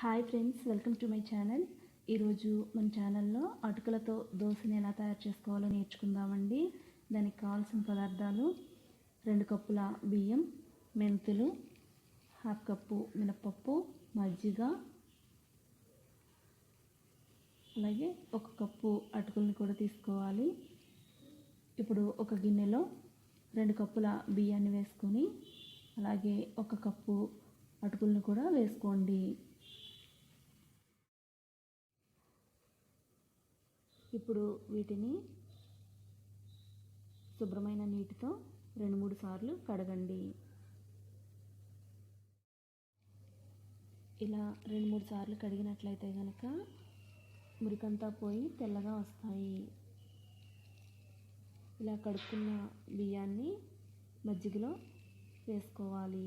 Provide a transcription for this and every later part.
Hi friends welcome to my channel. ఈరోజు మన ఛానల్లో అటుకులతో దోశని ఎలా తయారు చేసుకోవాలో నేర్చుకుందామండి. దానికి కావాల్సిన పదార్థాలు రెండు కప్పుల బియ్యం మెంతులు హాఫ్ కప్పు మినపప్పు మజ్జిగ అలాగే ఒక కప్పు అటుకుల్ని కూడా తీసుకోవాలి. ఇప్పుడు ఒక గిన్నెలో రెండు కప్పుల బియ్యాన్ని వేసుకొని అలాగే ఒక కప్పు అటుకులను కూడా వేసుకోండి. ఇప్పుడు వీటిని శుభ్రమైన నీటితో రెండు మూడు సార్లు కడగండి. ఇలా రెండు మూడు సార్లు కడిగినట్లయితే కనుక మురికంతా పోయి తెల్లగా వస్తాయి. ఇలా కడుక్కున్న బియ్యాన్ని మజ్జిగలో వేసుకోవాలి.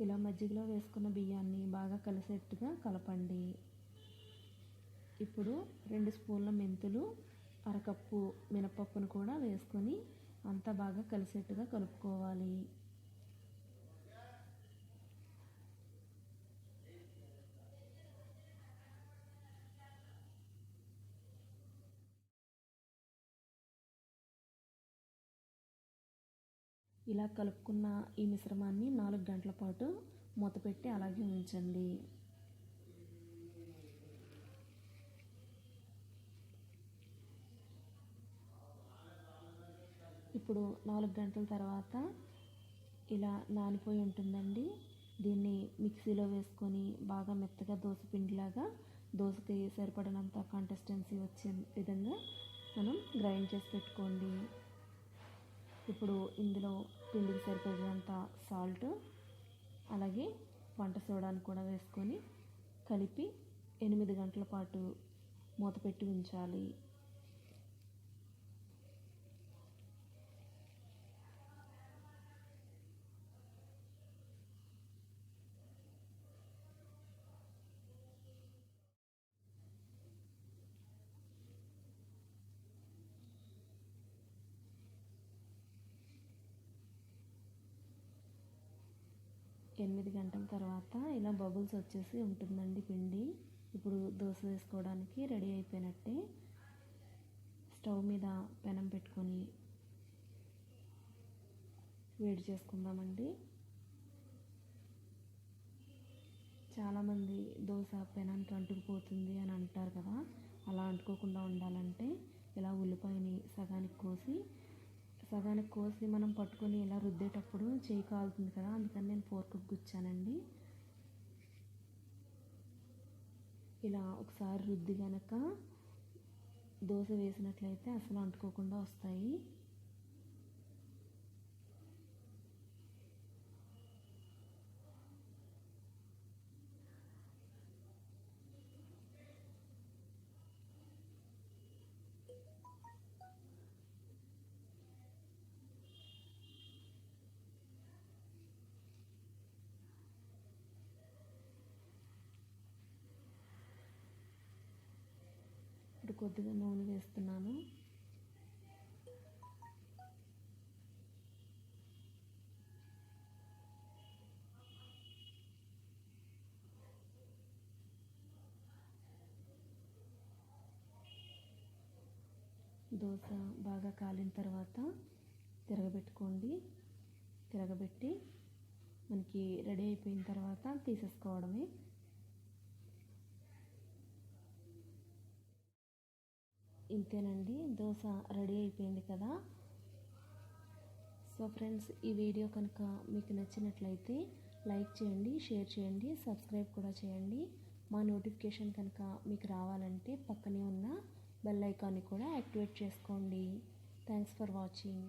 ఇలా మజ్జిగలో వేసుకున్న బియ్యాన్ని బాగా కలిసేట్టుగా కలపండి. ఇప్పుడు రెండు స్పూన్ల మెంతులు అరకప్పు మినపప్పును కూడా వేసుకొని అంతా బాగా కలిసేట్టుగా కలుపుకోవాలి. ఇలా కలుపుకున్న ఈ మిశ్రమాన్ని నాలుగు గంటల పాటు మూత పెట్టి అలాగే ఉంచండి. ఇప్పుడు నాలుగు గంటల తర్వాత ఇలా నానిపోయి ఉంటుందండి. దీన్ని మిక్సీలో వేసుకొని బాగా మెత్తగా దోశ పిండిలాగా దోశకి సరిపడినంత కన్సిస్టెన్సీ వచ్చే విధంగా మనం గ్రైండ్ చేసి పెట్టుకోండి. ఇప్పుడు ఇందులో పిండికి సరిపడినంత సాల్ట్ అలాగే వంట సోడాను కూడా వేసుకొని కలిపి ఎనిమిది గంటల పాటు మూత పెట్టి ఉంచాలి. ఎనిమిది గంటల తర్వాత ఇలా బబుల్స్ వచ్చేసి ఉంటుందండి పిండి. ఇప్పుడు దోశ వేసుకోవడానికి రెడీ అయిపోయినట్టే. స్టవ్ మీద పెనం పెట్టుకొని వేడి చేసుకుందామండి. చాలామంది దోశ పెనానికి అంటుకుపోతుంది అని అంటారు కదా. అలా అంటుకోకుండా ఉండాలంటే ఇలా ఉల్లిపాయని సగానికి కోసి సగానికి కోసి మనం పట్టుకొని ఇలా రుద్దేటప్పుడు చేయి కాలుతుంది కదా. అందుకని నేను ఫోర్క్ ఇచ్చానండి. ఇలా ఒకసారి రుద్ది కనుక దోశ వేసినట్లయితే అసలు అంటుకోకుండా వస్తాయి. కొద్దిగా నూనె వేస్తున్నాను. దోశ బాగా కాలిన తర్వాత తిరగబెట్టుకోండి. తిరగబెట్టి మనకి రెడీ అయిపోయిన తర్వాత తీసేసుకోవడమే. ఇంతేనండి దోశ రెడీ అయిపోయింది కదా. సో ఫ్రెండ్స్ ఈ వీడియో కనుక మీకు నచ్చినట్లయితే లైక్ చేయండి షేర్ చేయండి సబ్స్క్రైబ్ కూడా చేయండి. మా నోటిఫికేషన్ కనుక మీకు రావాలంటే పక్కనే ఉన్న బెల్ ఐకాన్ని కూడా యాక్టివేట్ చేసుకోండి. Thanks for watching.